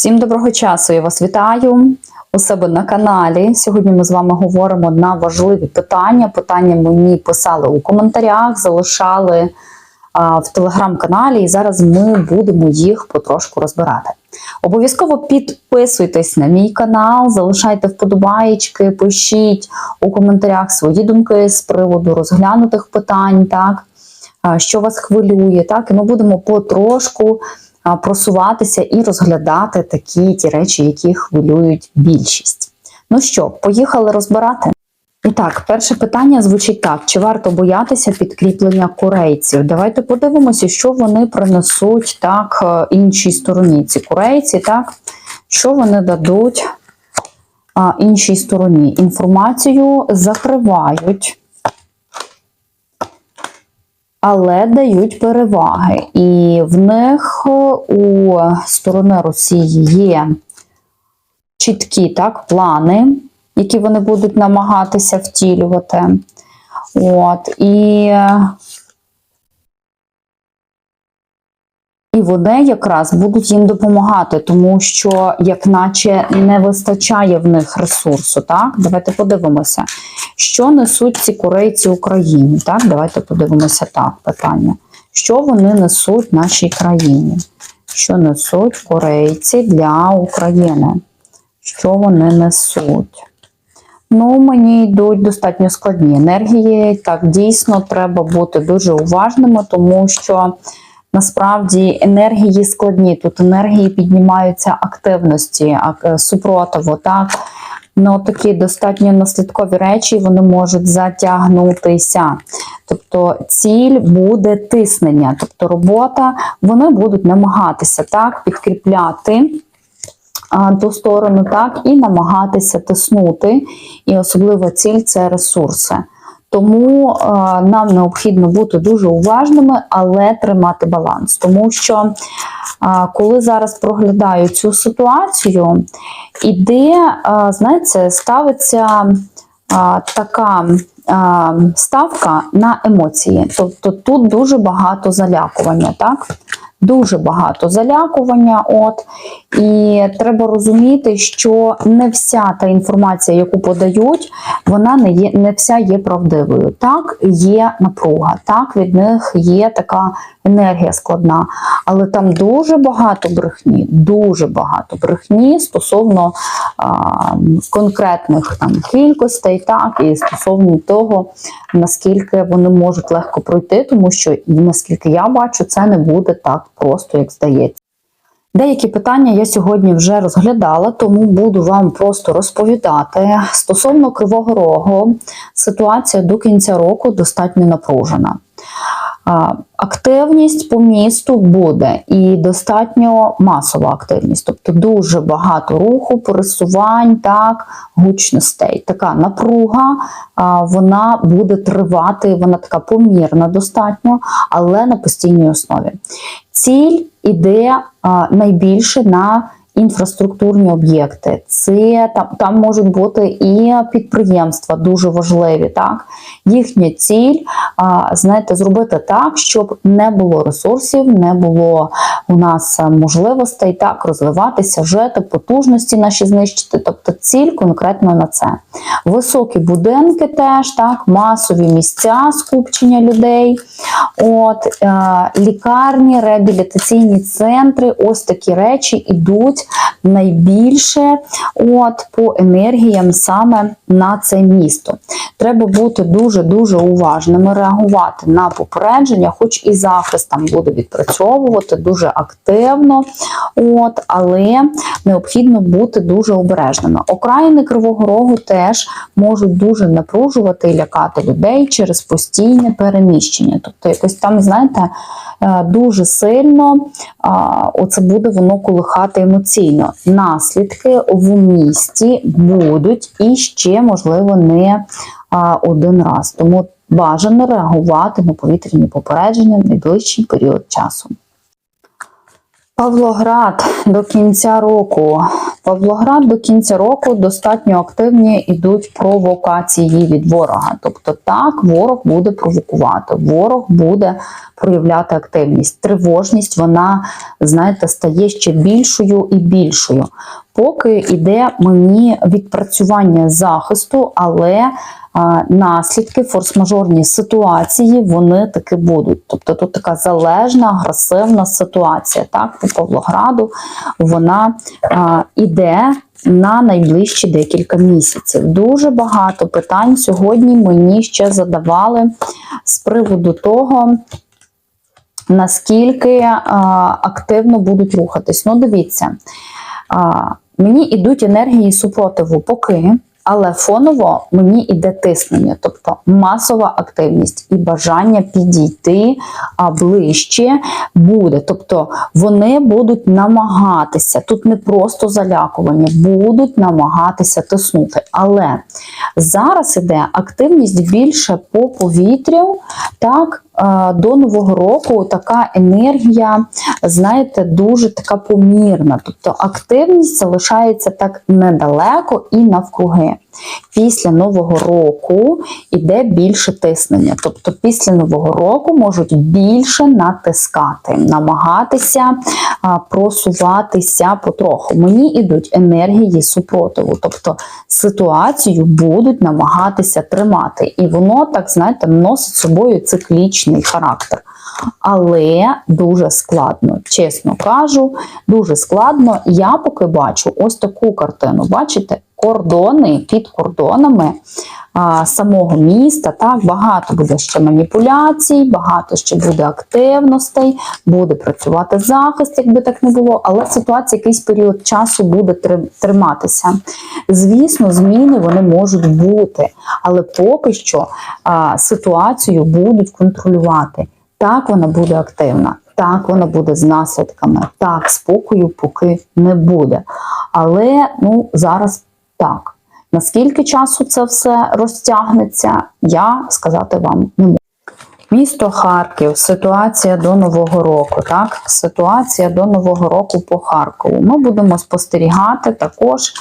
Всім доброго часу! Я вас вітаю у себе на каналі. Сьогодні ми з вами говоримо на важливі питання. Питання мені писали у коментарях, залишали а, в телеграм-каналі, і зараз ми будемо їх потрошку розбирати. Обов'язково підписуйтесь на мій канал, залишайте вподобаєчки, пишіть у коментарях свої думки з приводу розглянутих питань, так, а, що вас хвилює, так, і ми будемо потрошку просуватися і розглядати такі ті речі, які хвилюють більшість. Ну що, поїхали розбирати? І так, перше питання звучить так: чи варто боятися підкріплення корейців? Давайте подивимося, що вони принесуть так е, іншій стороні. Ці корейці, так, що вони дадуть а, іншій стороні. Інформацію закривають. Але дають переваги, і в них е, у сторони Росії є чіткі так, плани, які вони будуть намагатися втілювати. От, і, і вони якраз будуть їм допомагати, тому що, як наче, не вистачає в них ресурсу. Так? Давайте подивимося, що несуть ці корейці Україні. Так? Давайте подивимося так питання. Що вони несуть нашій країні? Що несуть корейці для України? Що вони несуть? Ну, мені йдуть достатньо складні енергії. Так, дійсно, треба бути дуже уважними, тому що насправді енергії складні. Тут енергії піднімаються активності, ак- супротиву, так. Ну, такі достатньо наслідкові речі вони можуть затягнутися. Тобто ціль буде тиснення, тобто робота, вони будуть намагатися так підкріпляти а, ту сторону, так, і намагатися тиснути. І особлива ціль це ресурси. Тому е, нам необхідно бути дуже уважними, але тримати баланс. Тому що е, коли зараз проглядаю цю ситуацію, іде, е, знаєте, ставиться така ставка на емоції. Тобто тут дуже багато залякування, так? Дуже багато залякування, от і треба розуміти, що не вся та інформація, яку подають, вона не є не вся є правдивою. Так, є напруга, так від них є така енергія складна, але там дуже багато брехні, дуже багато брехні стосовно а, конкретних там кількостей, так і стосовно того, наскільки вони можуть легко пройти, тому що наскільки я бачу, це не буде так просто, як здається. Деякі питання я сьогодні вже розглядала, тому буду вам просто розповідати. Стосовно Кривого Рогу, ситуація до кінця року достатньо напружена. Активність по місту буде і достатньо масова активність, тобто дуже багато руху, пересувань, так, гучностей. Така напруга, вона буде тривати, вона така помірна достатньо, але на постійній основі. Ціль іде найбільше на інфраструктурні об'єкти. Це там, там можуть бути і підприємства дуже важливі. Так, їхня ціль, а, знаєте, зробити так, щоб не було ресурсів, не було у нас можливостей так розвиватися, жити, потужності наші знищити. Тобто ціль конкретно на це. Високі будинки теж так, масові місця скупчення людей. От е, лікарні, реабілітаційні центри, ось такі речі ідуть найбільше от, по енергіям саме на це місто. Треба бути дуже-дуже уважними, реагувати на попередження, хоч і захист там буде відпрацьовувати дуже активно, от, але необхідно бути дуже обережними. Окраїни Кривого Рогу теж можуть дуже напружувати і лякати людей через постійне переміщення. Тобто, якось там, знаєте, е, дуже сильно оце буде воно колихати емоційно. Наслідки в місті будуть і ще, можливо, не один раз. Тому бажано реагувати на повітряні попередження в найближчий період часу. Павлоград до кінця року Павлоград до кінця року достатньо активні йдуть провокації від ворога. Тобто, так, ворог буде провокувати, ворог буде проявляти активність. Тривожність, вона, знаєте, стає ще більшою і більшою. Поки йде мені відпрацювання захисту, але наслідки, форс-мажорні ситуації, вони таки будуть. Тобто тут така залежна, агресивна ситуація. Так, по Павлограду вона а, іде на найближчі декілька місяців. Дуже багато питань сьогодні мені ще задавали з приводу того. Наскільки а, активно будуть рухатись? Ну, дивіться, а, мені йдуть енергії супротиву поки, але фоново мені йде тиснення, тобто масова активність і бажання підійти а, ближче буде. Тобто вони будуть намагатися, тут не просто залякування, будуть намагатися тиснути. Але зараз іде активність більше по повітрю, так. До нового року така енергія, знаєте, дуже така помірна. Тобто активність залишається так недалеко і навкруги. Після нового року іде більше тиснення. Тобто після нового року можуть більше натискати, намагатися а, просуватися потроху. Мені йдуть енергії супротиву, тобто ситуацію будуть намагатися тримати. І воно так, знаєте, носить собою циклічний характер. Але дуже складно, чесно кажу, дуже складно. Я поки бачу ось таку картину. Бачите, кордони під кордонами а, самого міста. Так, багато буде ще маніпуляцій, багато ще буде активностей, буде працювати захист, якби так не було, але ситуація якийсь період часу буде триматися. Звісно, зміни вони можуть бути, але поки що а, ситуацію будуть контролювати. Так, вона буде активна, так, вона буде з наслідками, так, спокою поки не буде. Але ну, зараз так. Наскільки часу це все розтягнеться, я сказати вам не можу. Місто Харків, ситуація до Нового року. Так, ситуація до Нового року по Харкову. Ми будемо спостерігати також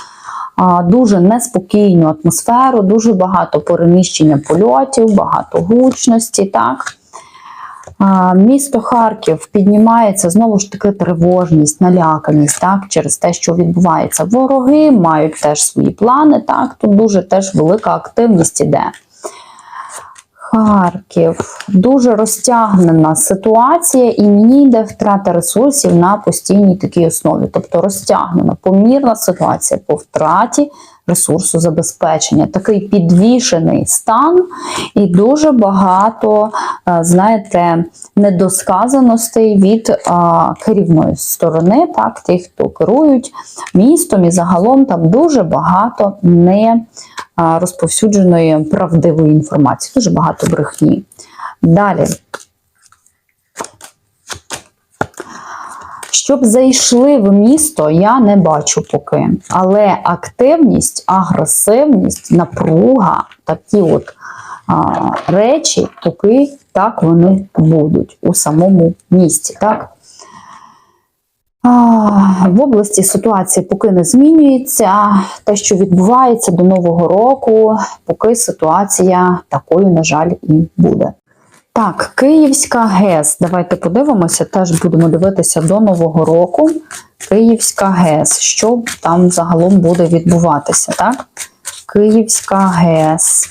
а, дуже неспокійну атмосферу, дуже багато переміщення польотів, багато гучності. Так. Місто Харків піднімається знову ж таки тривожність, наляканість, так, через те, що відбувається. Вороги мають теж свої плани. Так, тут дуже теж велика активність іде. Харків дуже розтягнена ситуація, і мені йде втрата ресурсів на постійній такій основі. Тобто розтягнена, помірна ситуація по втраті ресурсу забезпечення. Такий підвішений стан, і дуже багато, е, знаєте, недосказаностей від а, керівної сторони, так, тих, хто керують містом, і загалом там дуже багато не розповсюдженої правдивої інформації, дуже багато брехні. Далі. Щоб зайшли в місто, я не бачу поки. Але активність, агресивність, напруга, такі от а, речі, поки так вони будуть у самому місті. Так? В області ситуація поки не змінюється. Те, що відбувається до Нового року, поки ситуація такою, на жаль, і буде. Так, Київська ГЕС. Давайте подивимося, теж будемо дивитися до Нового року. Київська ГЕС. Що там загалом буде відбуватися, так? Київська ГЕС.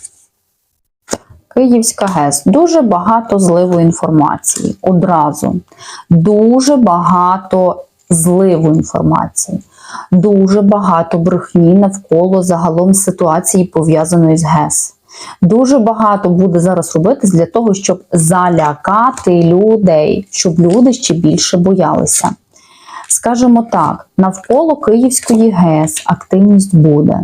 Київська ГЕС. Дуже багато зливу інформації одразу. Дуже багато зливу інформації. Дуже багато брехні навколо загалом ситуації, пов'язаної з ГЕС. Дуже багато буде зараз робитись для того, щоб залякати людей, щоб люди ще більше боялися. Скажімо так, навколо Київської ГЕС активність буде.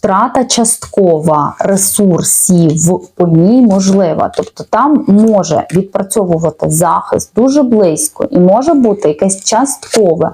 Втрата часткова ресурсів по ній можлива. Тобто там може відпрацьовувати захист дуже близько і може бути якесь часткове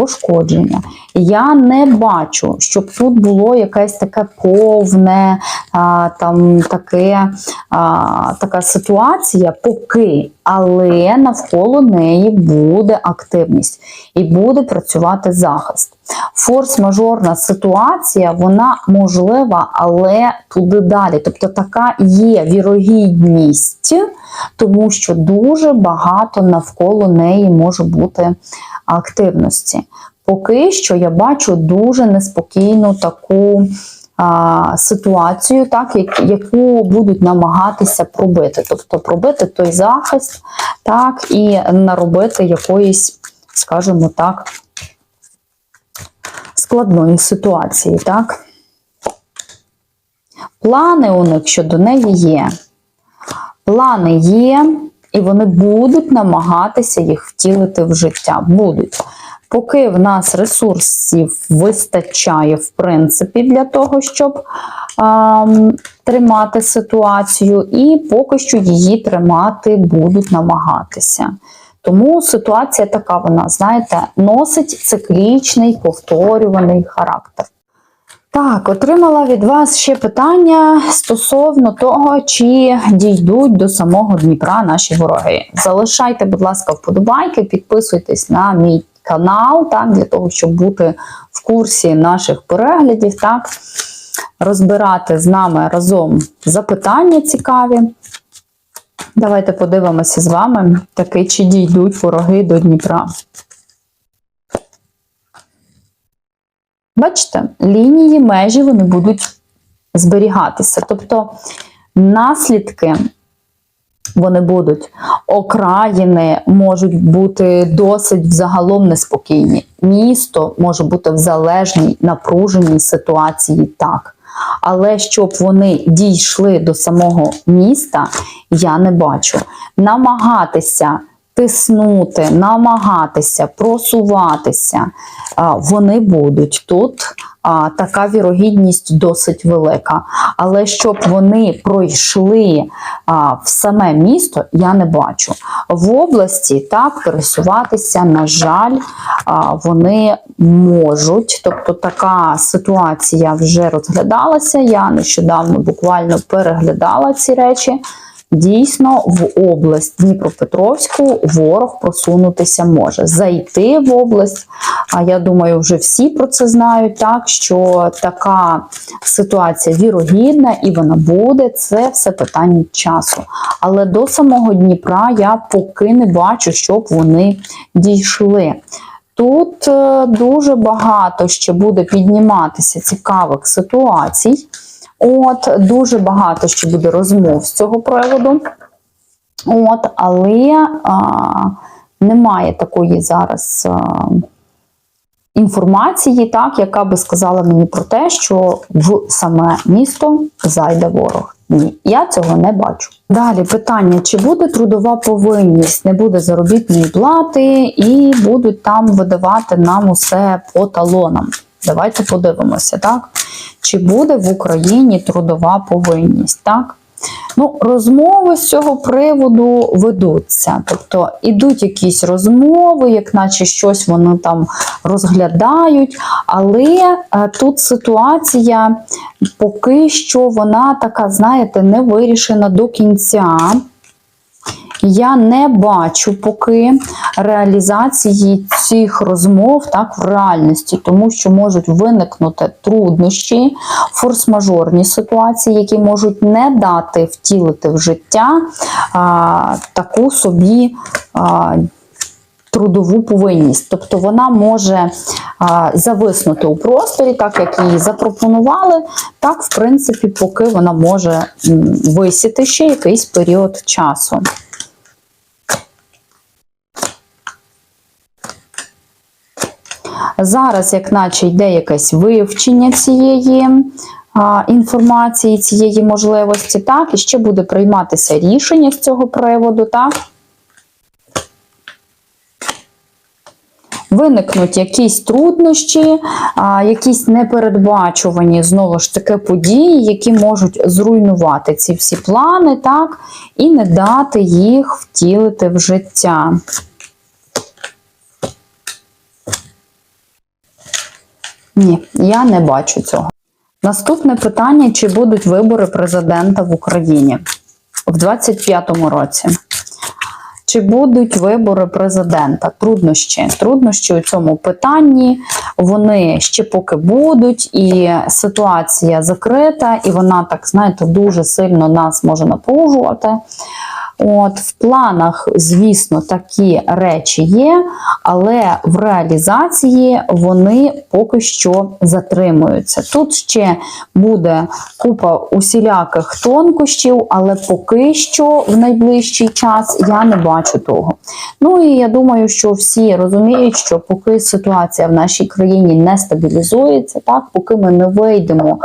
пошкодження. Я не бачу, щоб тут було якесь таке повне а, там таке, а, така ситуація, поки, але навколо неї буде активність і буде працювати захист. Форс-мажорна ситуація, вона можлива, але туди далі. Тобто така є вірогідність, тому що дуже багато навколо неї може бути активності. Поки що я бачу дуже неспокійну таку а, ситуацію, так, як- яку будуть намагатися пробити. Тобто пробити той захист, так, і наробити якоїсь, скажімо так, складної ситуації, так? Плани у них щодо неї є. Плани є, і вони будуть намагатися їх втілити в життя. Будуть. Поки в нас ресурсів вистачає, в принципі, для того, щоб ам, тримати ситуацію, і поки що її тримати будуть намагатися. Тому ситуація така, вона, знаєте, носить циклічний повторюваний характер. Так, отримала від вас ще питання стосовно того, чи дійдуть до самого Дніпра наші вороги. Залишайте, будь ласка, вподобайки, підписуйтесь на мій канал, так, для того, щоб бути в курсі наших переглядів, так, розбирати з нами разом запитання цікаві. Давайте подивимося з вами, таки, чи дійдуть вороги до Дніпра. Бачите, лінії межі вони будуть зберігатися. Тобто наслідки вони будуть, окраїни можуть бути досить взагалом неспокійні. Місто може бути в залежній, напруженій ситуації так. Але щоб вони дійшли до самого міста, я не бачу. Намагатися тиснути, намагатися просуватися, вони будуть тут. А, така вірогідність досить велика. Але щоб вони пройшли а, в саме місто, я не бачу. В області так пересуватися, на жаль, а, вони можуть. Тобто така ситуація вже розглядалася. Я нещодавно буквально переглядала ці речі. Дійсно, в область Дніпропетровську ворог просунутися може. Зайти в область, а я думаю, вже всі про це знають, так що така ситуація вірогідна і вона буде. Це все питання часу. Але до самого Дніпра я поки не бачу, щоб вони дійшли. Тут е, дуже багато ще буде підніматися цікавих ситуацій. От, дуже багато ще буде розмов з цього приводу. От, але а, немає такої зараз а, інформації, так, яка би сказала мені про те, що в саме місто зайде ворог. Ні, я цього не бачу. Далі питання: чи буде трудова повинність, не буде заробітної плати, і будуть там видавати нам усе по талонам. Давайте подивимося, так? Чи буде в Україні трудова повинність, так? Ну, розмови з цього приводу ведуться. Тобто ідуть якісь розмови, як наче щось вони там розглядають. Але е, тут ситуація поки що вона така, знаєте, не вирішена до кінця. Я не бачу поки реалізації цих розмов так в реальності, тому що можуть виникнути труднощі, форс-мажорні ситуації, які можуть не дати втілити в життя а, таку собі. А, Трудову повинність, тобто вона може а, зависнути у просторі, так як її запропонували, так, в принципі, поки вона може висіти ще якийсь період часу. Зараз, як наче йде якесь вивчення цієї інформації, цієї можливості, так, і ще буде прийматися рішення з цього приводу, так. Виникнуть якісь труднощі, якісь непередбачувані знову ж таки події, які можуть зруйнувати ці всі плани, так, і не дати їх втілити в життя. Ні, я не бачу цього. Наступне питання: чи будуть вибори президента в Україні в 25-му році? Чи будуть вибори президента? Труднощі. Труднощі у цьому питанні. Вони ще поки будуть, і ситуація закрита, і вона, так знаєте, дуже сильно нас може напружувати. От, в планах, звісно, такі речі є, але в реалізації вони поки що затримуються. Тут ще буде купа усіляких тонкощів, але поки що в найближчий час я не бачу того. Ну і я думаю, що всі розуміють, що поки ситуація в нашій країні не стабілізується, так поки ми не вийдемо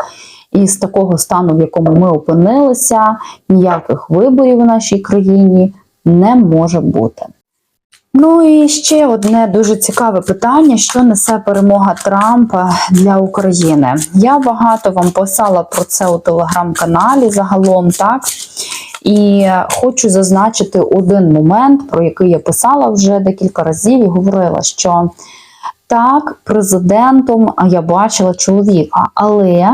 із такого стану, в якому ми опинилися, ніяких виборів у нашій країні не може бути. Ну і ще одне дуже цікаве питання: що несе перемога Трампа для України? Я багато вам писала про це у телеграм-каналі загалом, так. І хочу зазначити один момент, про який я писала вже декілька разів і говорила, що так, президентом я бачила чоловіка, але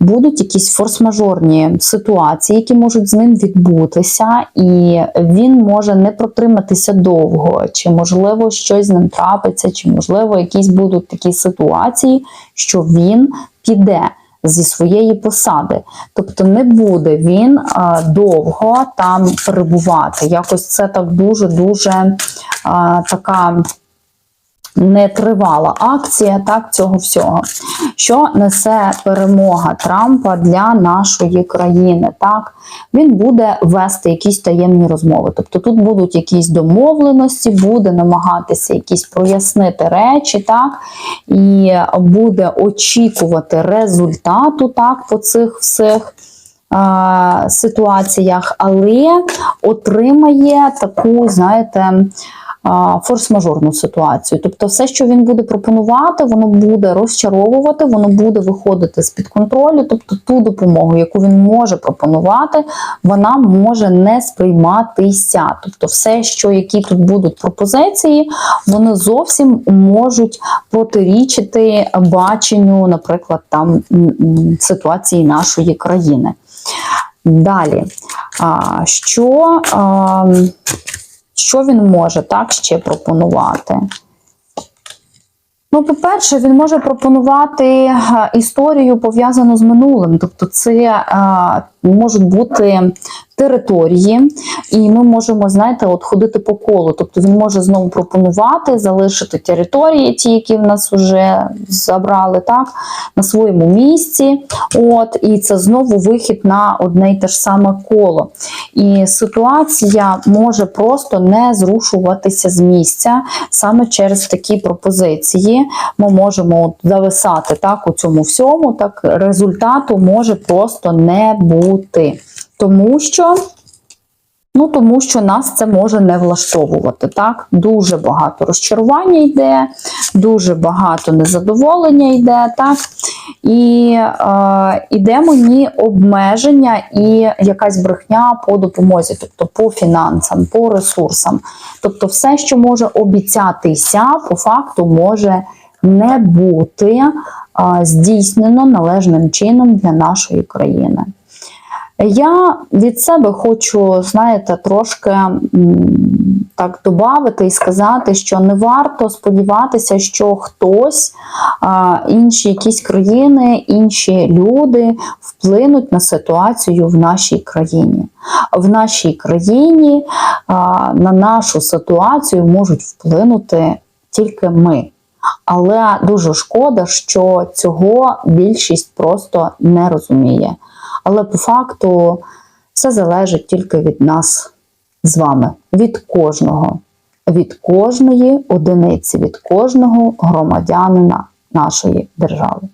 будуть якісь форс-мажорні ситуації, які можуть з ним відбутися, і він може не протриматися довго, чи можливо щось з ним трапиться, чи можливо якісь будуть такі ситуації, що він піде. Зі своєї посади, тобто не буде він а, довго там перебувати. Якось це так дуже дуже а, така нетривала акція так цього всього, що несе перемога Трампа для нашої країни. Так, він буде вести якісь таємні розмови. Тобто тут будуть якісь домовленості, буде намагатися якісь прояснити речі, так, і буде очікувати результату так по цих всіх. Ситуаціях, але отримає таку, знаєте, форс-мажорну ситуацію. Тобто, все, що він буде пропонувати, воно буде розчаровувати, воно буде виходити з-під контролю. Тобто, ту допомогу, яку він може пропонувати, вона може не сприйматися. Тобто, все, що які тут будуть пропозиції, вони зовсім можуть протирічити баченню, наприклад, там ситуації нашої країни. Далі, що що він може так ще пропонувати? Ну, по-перше, він може пропонувати е, історію пов'язану з минулим. Тобто, це е, можуть бути території, і ми можемо, знаєте, от ходити по колу. Тобто він може знову пропонувати залишити території, ті, які в нас вже забрали, так, на своєму місці. От, І це знову вихід на одне й те ж саме коло. І ситуація може просто не зрушуватися з місця саме через такі пропозиції. Ми можемо от зависати так, у цьому всьому, так результату може просто не бути. Тому що ну, тому що нас це може не влаштовувати. так? Дуже багато розчарування йде, дуже багато незадоволення йде, так? І е, іде мені обмеження і якась брехня по допомозі, тобто по фінансам, по ресурсам. Тобто, все, що може обіцятися, по факту може не бути е, здійснено належним чином для нашої країни. Я від себе хочу, знаєте, трошки так додати і сказати, що не варто сподіватися, що хтось, інші якісь країни, інші люди вплинуть на ситуацію в нашій країні. В нашій країні на нашу ситуацію можуть вплинути тільки ми. Але дуже шкода, що цього більшість просто не розуміє. Але по факту все залежить тільки від нас з вами, від кожного, від кожної одиниці, від кожного громадянина нашої держави.